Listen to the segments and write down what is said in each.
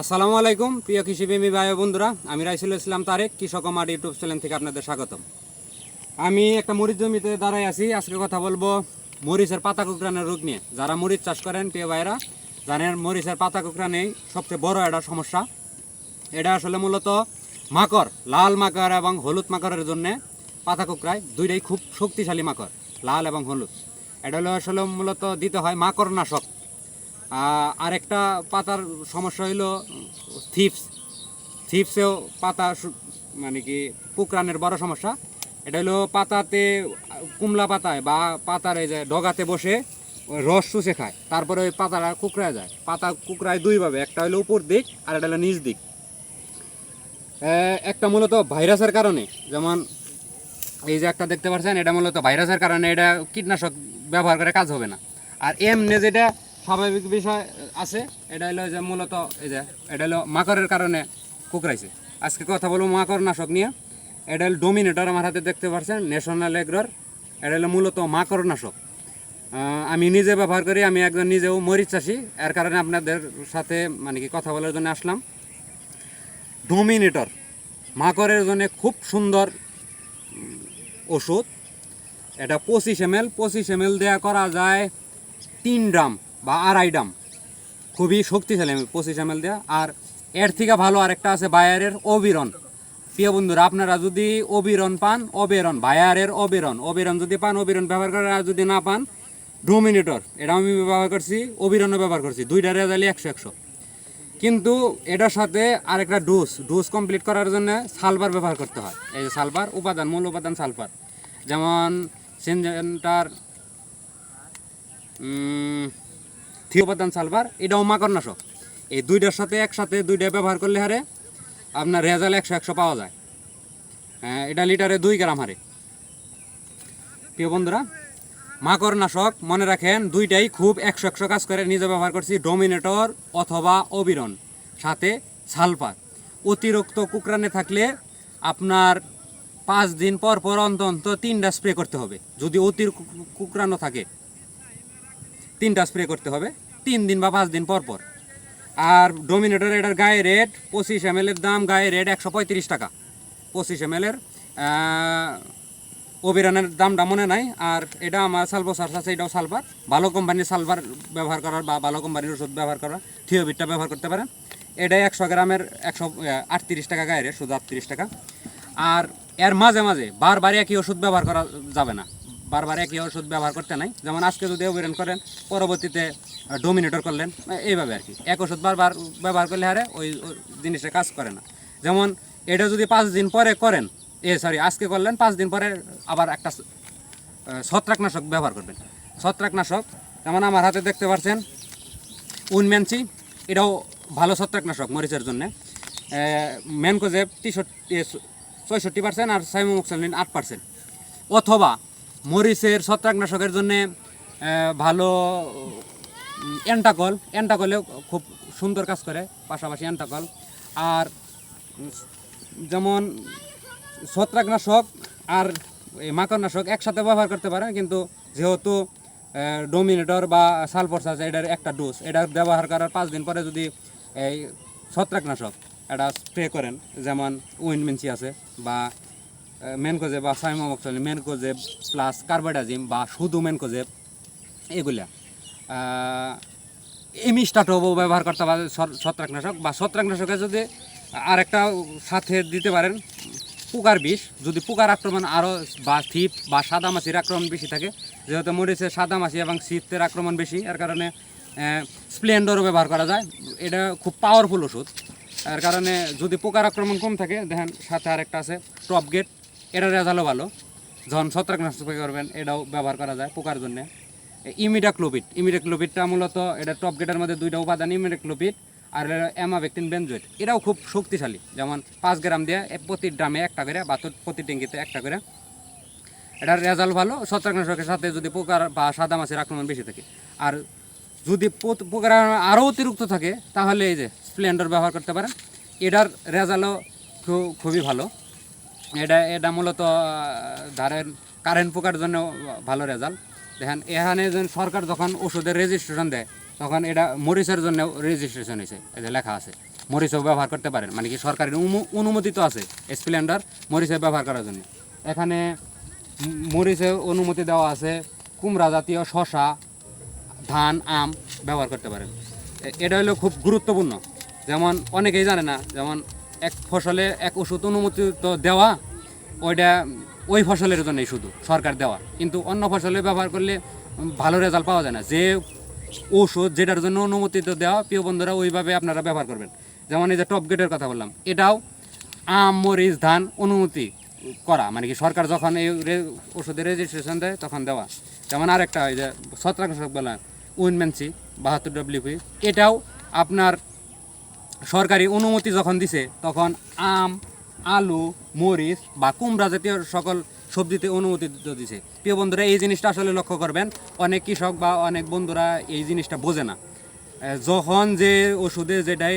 আসসালামু আলাইকুম, প্রিয় কৃষিপ্রেমী ভাই বন্ধুরা। আমি রাইসুল ইসলাম তারেক, কৃষক আমার ইউটিউব চ্যানেল থেকে আপনাদের স্বাগতম। আমি একটা মরিচ জমিতে দাঁড়াই আছি, আজকে কথা বলব মরিচের পাতা কুকরানের রোগ নিয়ে। যারা মরিচ চাষ করেন, প্রিয় ভাইরা জানেন মরিচের পাতা কুকরানেই সবচেয়ে বড় একটা সমস্যা। এটা আসলে মূলত মাকড়, লাল মাকড় এবং হলুদ মাকড়ের জন্য পাতা কুকরায় দুইটাই খুব শক্তিশালী মাকড়, লাল এবং হলুদ। এটা হলো আসলে মূলত দিতে হয় মাকড় নাশক আহ, আরেকটা পাতার সমস্যা হইল থিপস। থিপসেও পাতা মানে কি কুকরানের বড় সমস্যা। এটা হলো পাতাতে কুমলা পাতায় বা পাতার এই যে ডগাতে বসে রস শুষে খায়। তারপরে ওই পাতাটা কুকড়ায় যায়। পাতা কুকড়ায় দুইভাবে একটা হলো উপর দিক আর একটা হলো নিচ দিক। একটা মূলত ভাইরাসের কারণে যেমন এই যে একটা দেখতে পাচ্ছেন এটা মূলত ভাইরাসের কারণে এটা কীটনাশক ব্যবহার করে কাজ হবে না। আর এমনি যেটা স্বাভাবিক বিষয় আছে, এটা হলো যে মূলত এই যে, এটা হলো মাকড়ের কারণে কুকরাইছে আজকে কথা বলব মাকড় নাশক নিয়ে। এটা হলো ডোমিনেটর আমার হাতে দেখতে পাচ্ছেন, ন্যাশনাল এগ্রোর। এটা হলো মূলত মাকড় নাশক আমি নিজে ব্যবহার করি, আমি একজন নিজেও মরিচ চাষি, এর কারণে আপনাদের সাথে মানে কি কথা বলার জন্য আসলাম। ডোমিনেটর, মাকড়ের জন্য খুব সুন্দর ওষুধ। এটা পঁচিশ এম এল, পঁচিশ এম এল দেওয়া করা যায় তিন ড্রাম বা আড়াই ড্রাম খুবই শক্তিশালী পঁচিশ এম এল দেওয়া আর এর থেকে ভালো আরেকটা আছে বায়ারের অবিরন। প্রিয় বন্ধুরা, আপনারা যদি অবিরন পান, অবেরন, বায়ারের অবিরন অবিরন যদি পান, অবিরন ব্যবহার করেন আর যদি না পান, ডোমিনেটর, এটা আমি ব্যবহার করছি, অবিরনও ব্যবহার করছি, দুইটা রেজাল্টই একশো একশো। কিন্তু এটার সাথে আরেকটা ডোজ ডোজ কমপ্লিট করার জন্য সালফার ব্যবহার করতে হয়। এই যে সালফার উপাদান, মূল উপাদান সালফার যেমন সিনজেন্টার থ্রি উপাদান সালফার এটাও মাকড়নাশক। এই দুইটার সাথে একসাথে দুইটা ব্যবহার করলে হারে আপনার রেজাল্ট একশো একশো পাওয়া যায়। হ্যাঁ, এটা লিটারে দুই গ্রাম হারে। প্রিয় বন্ধুরা মাকড় নাশক মনে রাখেন দুইটাই খুব একশো একশো কাজ করে। নিজে ব্যবহার করছি ডোমিনেটর অথবা অবিরন সাথে সালফার। অতিরিক্ত কুকরানে থাকলে আপনার পাঁচ দিন পর পর অন্তত তিনটা স্প্রে করতে হবে। যদি অতিরিক্ত কুকরানো থাকে তিনটা স্প্রে করতে হবে। তিন দিন বা পাঁচ দিন পর পর। আর ডোমিনেটর এটার গায়ে রেট পঁচিশ এম এর দাম গায়ে রেট একশো পঁয়ত্রিশ টাকা। পঁচিশ এম এর অবিরানের দামটা মনে নাই। আর এটা আমার সালভো সার্স আছে, এটাও সালভার ভালো কোম্পানির সালভার ব্যবহার করার বা ভালো কোম্পানির ওষুধ ব্যবহার করার থিওবিটটা ব্যবহার করতে পারেন। এটাই একশো গ্রামের একশো আটত্রিশ টাকা গায়ে রেট শুধু আটত্রিশ টাকা। আর এর মাঝে মাঝে বারবার একই ওষুধ ব্যবহার করা যাবে না। বারবার একই ওষুধ ব্যবহার করতে নাই। যেমন আজকে যদি অবিরান করেন, পরবর্তীতে ডোমিনেটর করলেন এইভাবে আর কি। এক ওষুধ বারবার ব্যবহার করলে হারে ওই জিনিসটা কাজ করে না। যেমন এটা যদি পাঁচ দিন পরে করেন, এ সরি আজকে করলেন, পাঁচ দিন পরে আবার একটা ছত্রাকনাশক ব্যবহার করবেন। ছত্রাকনাশক, যেমন আমার হাতে দেখতে পাচ্ছেন উনম্যানসি এটাও ভালো ছত্রাকনাশক মরিচের জন্য। ম্যানকোজেব তেষট্টি, ছয়ষট্টি পার্সেন্ট আর সাইমোক্সালিন আট পার্সেন্ট। অথবা মরিচের ছত্রাকনাশকের জন্যে ভালো উম, এন্টাকল এন্টাকলেও খুব সুন্দর কাজ করে পাশাপাশি এন্টাকল। আর যেমন ছত্রাকনাশক আর এই মাকড়নাশক একসাথে ব্যবহার করতে পারেন কিন্তু যেহেতু ডোমিনেটর বা সালফোর্স আছে এটার একটা ডোজ এটা ব্যবহার করার পাঁচ দিন পরে যদি এই ছত্রাকনাশক এটা স্প্রে করেন যেমন উইনমেন্সি আছে বা মেনকোজেব বা সাইমোমক্সলিন মেনকোজেব প্লাস কার্বাইডাজিম বা শুধু মেনকোজেব এগুলা। এমিস্টাটও ব্যবহার করতে পারে ছত্রাকনাশক বা ছত্রাকনাশকে যদি আরেকটা সাথে দিতে পারেন, পোকার বিষ, যদি পোকার আক্রমণ আরও বা শীত বা সাদা মাছির আক্রমণ বেশি থাকে, যেহেতু মরিচে সাদা মাছি এবং শীতের আক্রমণ বেশি, এর কারণে স্প্লেন্ডারও ব্যবহার করা যায়, এটা খুব পাওয়ারফুল ওষুধ। এর কারণে যদি পোকার আক্রমণ কম থাকে, দেখেন সাথে আরেকটা আছে, টপ গেট। এটার রেজাল্টও ভালো। যখন ছত্রাকনাশক করবেন, এটাও ব্যবহার করা যায় পোকার জন্য। ইমিডাক্লোপিড, ইমিডাক্লোপিডটা মূলত এটা টপ গেটের মধ্যে দুইটা উপাদান, ইমিডাক্লোপিড আর অ্যামাভেক্টিন বেনজয়েড এটাও খুব শক্তিশালী। যেমন পাঁচ গ্রাম দিয়ে প্রতি ড্রামে একটা করে বা প্রতি ট্যাঙ্কিতে একটা করে। এটার রেজাল্ট ভালো। ছত্রাকনাশকের সাথে যদি পোকার বা সাদা মাছের আক্রমণ বেশি থাকে। আর যদি পোকার আরও অতিরিক্ত থাকে, তাহলে এই যে স্প্লেন্ডার ব্যবহার করতে পারেন। এটার রেজাল্টও খুবই ভালো। এটা এটা মূলত ধরেন কারেন্ট পোকার জন্য ভালো রেজাল্ট দেখেন, এখানে সরকার যখন ওষুধের রেজিস্ট্রেশন দেয়, তখন এটা মরিচের জন্য রেজিস্ট্রেশন হয়েছে। এই যে লেখা আছে, মরিচও ব্যবহার করতে পারেন। মানে কি সরকারের অনু- অনুমতি তো আছে স্প্লেন্ডার মরিচে ব্যবহার করার জন্য। এখানে মরিচে অনুমতি দেওয়া আছে, কুমড়া জাতীয় শশা ধান, আম ব্যবহার করতে পারেন। এটা হলো খুব গুরুত্বপূর্ণ। যেমন অনেকেই জানে না, যেমন এক ফসলে এক ওষুধ অনুমতি তো দেওয়া, ওইটা ওই ফসলের জন্যই শুধু সরকার দেওয়া। কিন্তু অন্য ফসলে ব্যবহার করলে ভালো রেজাল্ট পাওয়া যায় না। যে ওষুধ যেটার জন্য অনুমোদিত দেওয়া, প্রিয় বন্ধুরা, ওইভাবে আপনারা ব্যবহার করবেন। যেমন এই যে টপ গেটের কথা বললাম, এটাও আম, মরিচ, ধান অনুমতি করা। মানে কি সরকার যখন এই ওষুধের রেজিস্ট্রেশন দেয়, তখন দেওয়া। যেমন আরেকটা ওই যে ছত্রাকনাশক বলা উইনম্যানসি বাহাত্তর ডব্লিউপি এটাও আপনার সরকারি অনুমতি যখন দিছে, তখন আম, আলু, মরিচ বা কুমড়া জাতীয় সকল সবজিতে অনুমতি দিছে। প্রিয় বন্ধুরা, এই জিনিসটা আসলে লক্ষ্য করবেন, অনেক কৃষক বা অনেক বন্ধুরা এই জিনিসটা বোঝে না। যখন যে ওষুধে যেটাই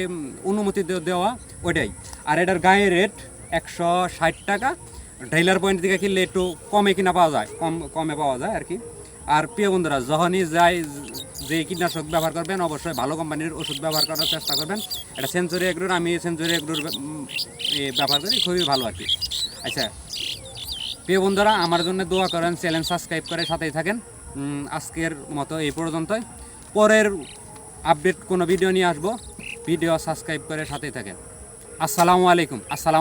অনুমতি দেওয়া, ওইটাই। আর এটার গায়ে রেট একশো ষাট টাকা। ডেইলার পয়েন্ট থেকে কিনলে একটু কমে কিনা পাওয়া যায়, কম, কমে পাওয়া যায় আর কি। আর প্রিয় বন্ধুরা, যখনই যাই যে কীটনাশক ব্যবহার করবেন, অবশ্যই ভালো কোম্পানির ওষুধ ব্যবহার করার চেষ্টা করবেন। এটা সেঞ্চুরি এগ্রোর, আমি সেঞ্চুরি এগ্রোর ব্যবহার করি, খুবই ভালো আর কি। আচ্ছা প্রিয় বন্ধুরা, আমার জন্য দোয়া করেন, চ্যানেল সাবস্ক্রাইব করে সাথেই থাকেন। আজকের মতো এই পর্যন্তই। পরের আপডেট কোনো ভিডিও নিয়ে আসব, ভিডিও সাবস্ক্রাইব করে সাথেই থাকেন। আসসালামু আলাইকুম, আসসালাম